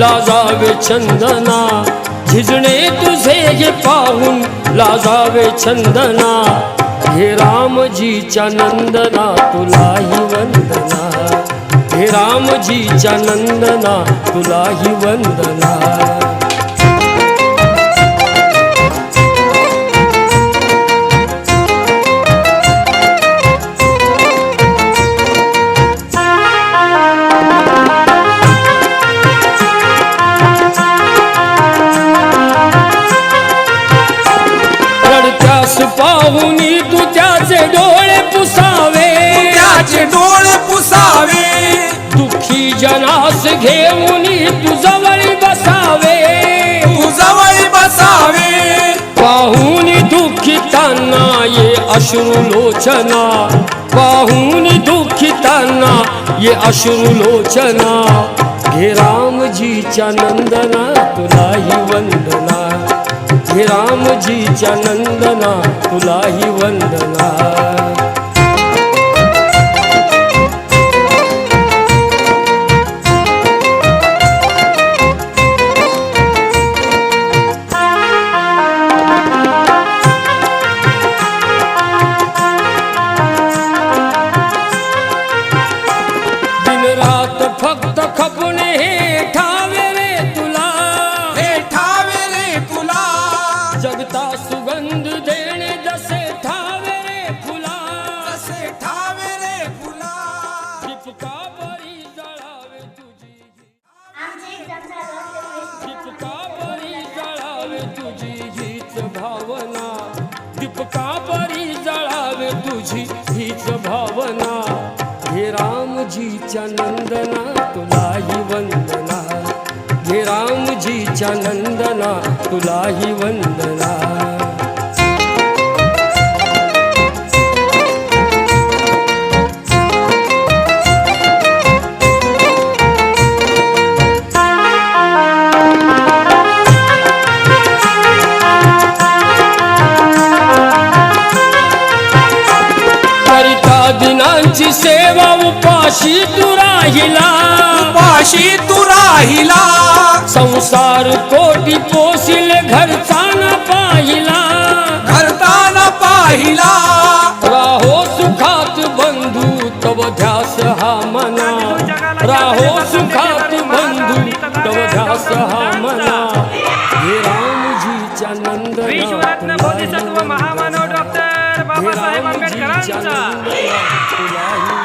लाजावे चंदना झिजणे तुझे हे पाहून लाजावे चंदना. हे रामजीच्या नंदना तुलाही वंदना. हे रामजीच्या नंदना तुलाही वंदना. जनास घेऊन तू जवळ बसावे. तू जवळ बसावे. पाहुनी दुःखितांना ये अश्रू लोचना पाहुनी दुःखितांना ये अश्रू लोचना घे रामजीच्या नंदना तुलाही वंदना. घे रामजीच्या नंदना तुलाही वंदना. नंदना तुलाही वंदना. दिनांची सेवा उपाशी तू राहिला. पाशी तू राहिला. संसार कोटी पोसिल घरचा न पाहिला. घरताना पाहिला. राहो सुखात बंधू तव ध्यास हा मना. राहो सुखात बंधू तव ध्यास हा 加油加油